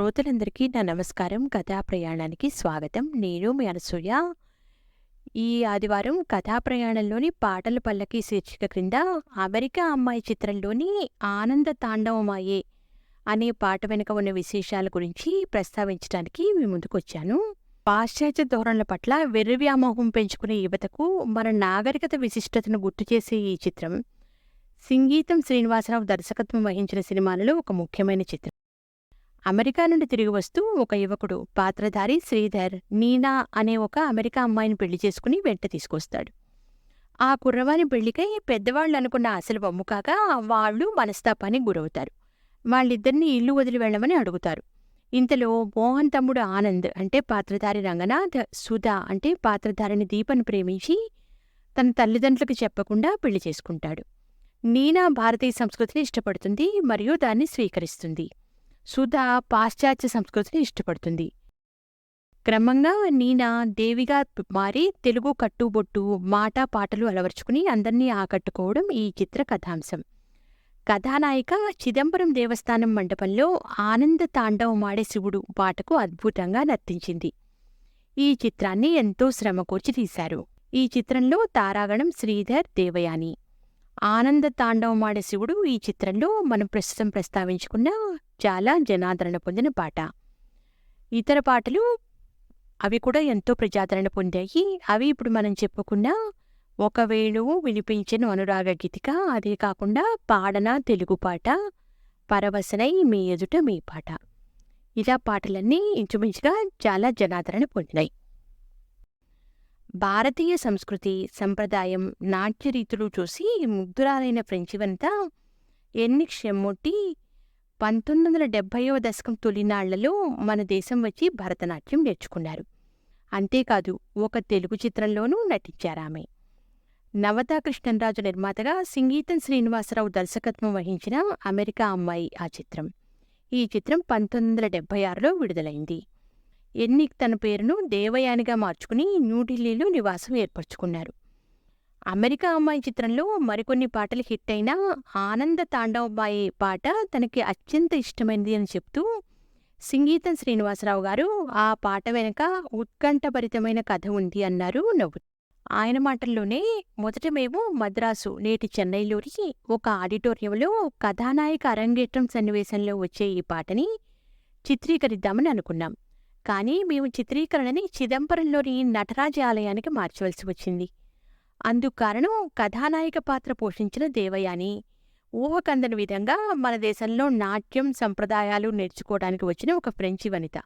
శ్రోతలందరికీ నా నమస్కారం. కథా ప్రయాణానికి స్వాగతం. నేను మీ అనసూయ. ఈ ఆదివారం కథా ప్రయాణంలోని పాటల పల్లకి శీర్షిక క్రింద అమెరికా అమ్మాయి చిత్రంలోని ఆనంద తాండవమాయే అనే పాట వెనుక ఉన్న విశేషాల గురించి ప్రస్తావించడానికి మీ ముందుకొచ్చాను. పాశ్చాత్య ధోరణుల పట్ల వెర్రి వ్యామోహం పెంచుకునే యువతకు మన నాగరికత విశిష్టతను గుర్తు చేసే ఈ చిత్రం సంగీతం శ్రీనివాసరావు దర్శకత్వం వహించిన సినిమాలలో ఒక ముఖ్యమైన చిత్రం. అమెరికా నుండి తిరిగి వస్తూ ఒక యువకుడు పాత్రధారి శ్రీధర్ నీనా అనే ఒక అమెరికా అమ్మాయిని పెళ్ళి చేసుకుని వెంట తీసుకొస్తాడు. ఆ కుర్రవాని పెళ్ళికై పెద్దవాళ్ళు అనుకున్న అసలు బొమ్ము కాక వాళ్ళు మనస్తాపానికి గురవుతారు. వాళ్ళిద్దరిని ఇల్లు వదిలి వెళ్ళమని అడుగుతారు. ఇంతలో మోహన్ తమ్ముడు ఆనంద్ అంటే పాత్రధారి రంగనాథ్ సుధా అంటే పాత్రధారిని దీపను ప్రేమించి తన తల్లిదండ్రులకు చెప్పకుండా పెళ్ళి చేసుకుంటాడు. నీనా భారతీయ సంస్కృతిని ఇష్టపడుతుంది మరియు దాన్ని స్వీకరిస్తుంది. సుధా పాశ్చాత్య సంస్కృతిని ఇష్టపడుతుంది. క్రమంగా నీనా దేవిగా మారి తెలుగు కట్టుబొట్టు మాట పాటలు అలవర్చుకుని అందర్నీ ఆకట్టుకోవడం ఈ చిత్ర కథాంశం. కథానాయిక చిదంబరం దేవస్థానం మండపంలో ఆనంద తాండవమాడే శివుడు పాటకు అద్భుతంగా నర్తించింది. ఈ చిత్రాన్ని ఎంతో శ్రమకూర్చి తీశారు. ఈ చిత్రంలో తారాగణం శ్రీధర్ దేవయాని. ఆనంద తాండవమాడే శివుడు ఈ చిత్రంలో మనం ప్రస్తుతం ప్రస్తావించుకున్న చాలా జనాదరణ పొందిన పాట. ఇతర పాటలు అవి కూడా ఎంతో ప్రజాదరణ పొందాయి. అవి ఇప్పుడు మనం చెప్పుకున్న ఒక వేణువు వినిపించిన అనురాగ గీతిక అదే కాకుండా పాడన తెలుగు పాట పరవశనై మీ ఎదుట మీ పాట. ఇలా పాటలన్నీ ఇంచుమించుగా చాలా జనాదరణ పొందినాయి. భారతీయ సంస్కృతి సంప్రదాయం నాట్య రీతులు చూసి ముగ్ధురాలైన ఫ్రెంచి వనిత ఎన్ని క్షమ్ముట్టి పంతొమ్మిది వందల డెబ్భైవ దశకం తొలినాళ్ళలో మన దేశం వచ్చి భరతనాట్యం నేర్చుకున్నారు. అంతేకాదు ఒక తెలుగు చిత్రంలోనూ నటించారామె నవతా కృష్ణరాజు నిర్మాతగా సంగీతం శ్రీనివాసరావు దర్శకత్వం వహించిన అమెరికా అమ్మాయి ఆ చిత్రం. ఈ చిత్రం పంతొమ్మిది వందల డెబ్బై ఆరులో విడుదలైంది. ఎన్నిక్ తన పేరును దేవయానిగా మార్చుకుని న్యూఢిల్లీలో నివాసం ఏర్పరచుకున్నారు. అమెరికా అమ్మాయి చిత్రంలో మరికొన్ని పాటలు హిట్ అయినా ఆనంద తాండవబాయి పాట తనకి అత్యంత ఇష్టమైనది అని చెప్తూ సంగీతం శ్రీనివాసరావు గారు ఆ పాట వెనక ఉత్కంఠభరితమైన కథ ఉంది అన్నారు నవ్వు. ఆయన మాటల్లోనే మొదట మేము మద్రాసు నేటి చెన్నైలోని ఒక ఆడిటోరియంలో కథానాయక అరంగేట్రం సన్నివేశంలో వచ్చే ఈ పాటని చిత్రీకరిద్దామని అనుకున్నాం. కానీ మేము చిత్రీకరణని చిదంబరంలోని నటరాజ ఆలయానికి మార్చవలసి వచ్చింది. అందుకారణం కథానాయక పాత్ర పోషించిన దేవయాని. ఊహకందని విధంగా మన దేశంలో నాట్యం సంప్రదాయాలు నేర్చుకోవడానికి వచ్చిన ఒక ఫ్రెంచి వనిత.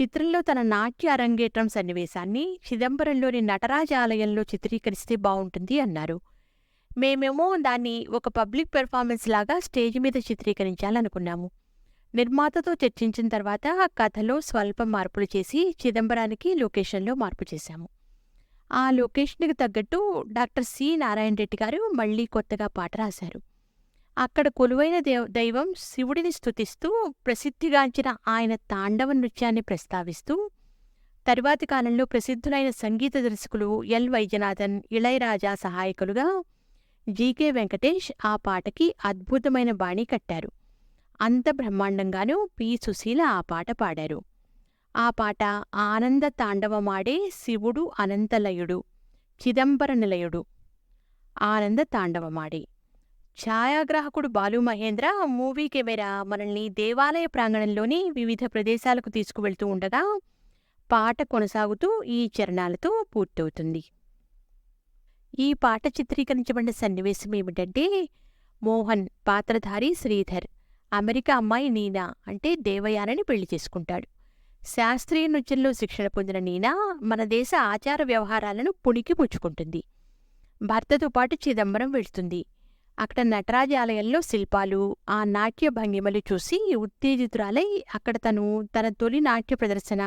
చిత్రంలో తన నాట్య అరంగేట్రం సన్నివేశాన్ని చిదంబరంలోని నటరాజ ఆలయంలో చిత్రీకరిస్తే బాగుంటుంది అన్నారు. మేమేమో దాన్ని ఒక పబ్లిక్ పెర్ఫార్మెన్స్ లాగా స్టేజ్ మీద చిత్రీకరించాలనుకున్నాము. నిర్మాతతో చర్చించిన తర్వాత కథలో స్వల్ప మార్పులు చేసి చిదంబరానికి లొకేషన్లో మార్పు చేశాము. ఆ లొకేషన్కి తగ్గట్టు డాక్టర్ సి. నారాయణ రెడ్డి గారు మళ్ళీ కొత్తగా పాట రాశారు. అక్కడ కొలువైన దేవ దైవం శివుడిని స్తుతిస్తూ ప్రసిద్ధిగాంచిన ఆయన తాండవ నృత్యాన్ని ప్రస్తావిస్తూ తరువాతి కాలంలో ప్రసిద్ధులైన సంగీత దర్శకులు ఎల్. వైద్యనాథన్ ఇళయరాజా సహాయకులుగా జీకే వెంకటేష్ ఆ పాటకి అద్భుతమైన బాణీ కట్టారు. అంత బ్రహ్మాండంగానూ పి. సుశీల ఆ పాట పాడారు. ఆ పాట ఆనంద తాండవమాడే శివుడు అనంతలయుడు చిదంబర నిలయుడు. ఆనంద తాండవమాడే. ఛాయాగ్రాహకుడు బాలు మహేంద్ర మూవీ కెమెరా మనల్ని దేవాలయ ప్రాంగణంలోని వివిధ ప్రదేశాలకు తీసుకువెళ్తూ ఉండగా పాట కొనసాగుతూ ఈ చరణాలతో పూర్తవుతుంది. ఈ పాట చిత్రీకరించబడిన సన్నివేశం ఏమిటంటే మోహన్ పాత్రధారి శ్రీధర్ అమెరికా అమ్మాయి నీనా అంటే దేవయానని పెళ్ళి చేసుకుంటాడు. శాస్త్రీయ నృత్యంలో శిక్షణ పొందిన నీనా మన దేశ ఆచార వ్యవహారాలను పుణికి పుచ్చుకుంటుంది. భర్తతో పాటు చిదంబరం వెళ్తుంది. అక్కడ నటరాజ ఆలయంలో శిల్పాలు ఆ నాట్య భంగిమలు చూసి ఉత్తేజితురాలై అక్కడ తను తన తొలి నాట్య ప్రదర్శన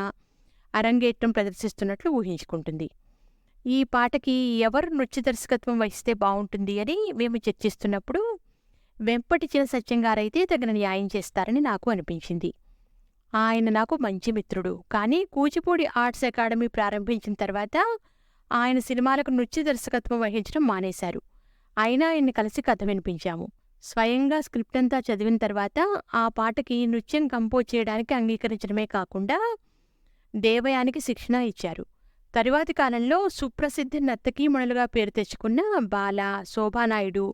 అరంగేట్రం ప్రదర్శిస్తున్నట్లు ఊహించుకుంటుంది. ఈ పాటకి ఎవరు నృత్య దర్శకత్వం వహిస్తే బాగుంటుంది అని మేము చర్చిస్తున్నప్పుడు వెంపటి చిన సత్యంగారైతే తగిన న్యాయం చేస్తారని నాకు అనిపించింది. ఆయన నాకు మంచి మిత్రుడు. కానీ కూచిపూడి ఆర్ట్స్ అకాడమీ ప్రారంభించిన తర్వాత ఆయన సినిమాలకు నృత్య దర్శకత్వం వహించడం మానేశారు. అయినా ఆయన్ని కలిసి కథ వినిపించాము. స్వయంగా స్క్రిప్ట్ అంతా చదివిన తర్వాత ఆ పాటకి నృత్యం కంపోజ్ చేయడానికి అంగీకరించడమే కాకుండా దేవయానికి శిక్షణ ఇచ్చారు. తరువాతి కాలంలో సుప్రసిద్ధ నర్తకీమణులుగా పేరు తెచ్చుకున్న బాల శోభానాయుడు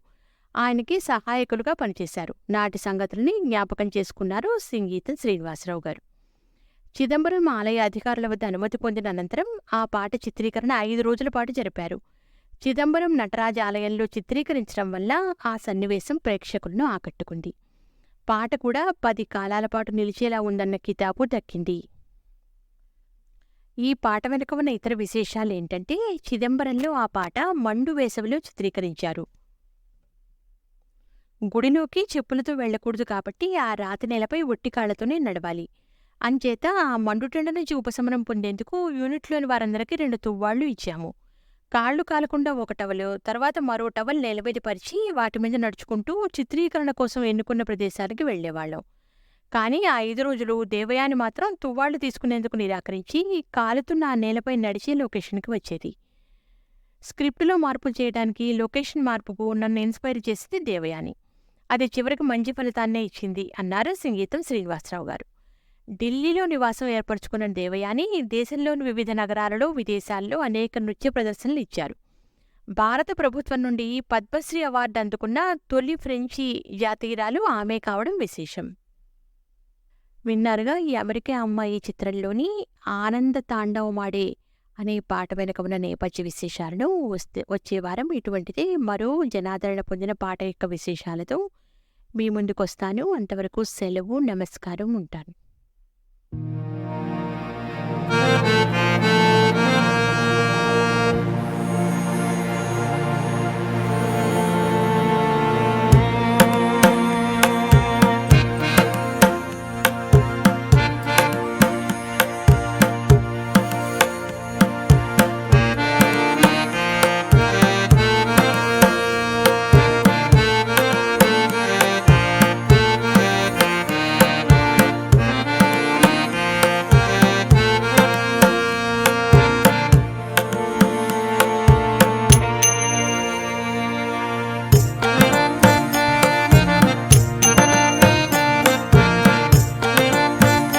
ఆయనకి సహాయకులుగా పనిచేశారు. నాటి సంగతుల్ని జ్ఞాపకం చేసుకున్నారు సంగీతం శ్రీనివాసరావు గారు. చిదంబరం ఆలయ అధికారుల వద్ద అనుమతి పొందిన అనంతరం ఆ పాట చిత్రీకరణ ఐదు రోజుల పాటు జరిపారు. చిదంబరం నటరాజ ఆలయంలో చిత్రీకరించడం వల్ల ఆ సన్నివేశం ప్రేక్షకులను ఆకట్టుకుంది. పాట కూడా పది కాలాల పాటు నిలిచేలా ఉందన్న కితాబు దక్కింది. ఈ పాట వెనుక ఉన్న ఇతర విశేషాలేంటంటే చిదంబరంలో ఆ పాట మండు వేసవిలో చిత్రీకరించారు. గుడిలోకి చెప్పులతో వెళ్ళకూడదు కాబట్టి ఆ రాతి నేలపై ఒట్టి కాళ్ళతోనే నడవాలి. అంచేత ఆ మండుటెండ నుంచి ఉపశమనం పొందేందుకు యూనిట్లోని వారందరికీ రెండు తువ్వాళ్ళు ఇచ్చాము. కాళ్ళు కాలకుండా ఒక టవలు తర్వాత మరో టవల్ నేలమీద పరిచి వాటి మీద నడుచుకుంటూ చిత్రీకరణ కోసం ఎన్నుకున్న ప్రదేశానికి వెళ్ళేవాళ్ళం కానీ ఆ ఐదు రోజులు దేవయాని మాత్రం తువ్వాళ్ళు తీసుకునేందుకు నిరాకరించి కాలుతున్న ఆ నేలపై నడిచే లొకేషన్కి వచ్చేది. స్క్రిప్టులో మార్పులు చేయడానికి లొకేషన్ మార్పుకు నన్ను ఇన్స్పైర్ చేసింది దేవయాని. అది చివరికి మంచి ఫలితాన్నే ఇచ్చింది అన్నారు సంగీతం శ్రీనివాసరావు గారు. ఢిల్లీలో నివాసం ఏర్పరచుకున్న దేవయాని దేశంలోని వివిధ నగరాలలో విదేశాల్లో అనేక నృత్య ప్రదర్శనలు ఇచ్చారు. భారత ప్రభుత్వం నుండి పద్మశ్రీ అవార్డు అందుకున్న తొలి ఫ్రెంచి జాతీయురాలు ఆమె కావడం విశేషం. విన్నారుగా ఈ అమెరికా అమ్మాయి చిత్రంలోని ఆనంద తాండవమాడే అనే పాట వెనుక ఉన్న నేపథ్య విశేషాలను వస్తే వచ్చే వారం ఇటువంటిదే మరో జనాదరణ పొందిన పాట యొక్క విశేషాలతో మీ ముందుకొస్తాను. అంతవరకు సెలవు నమస్కారం ఉంటాను.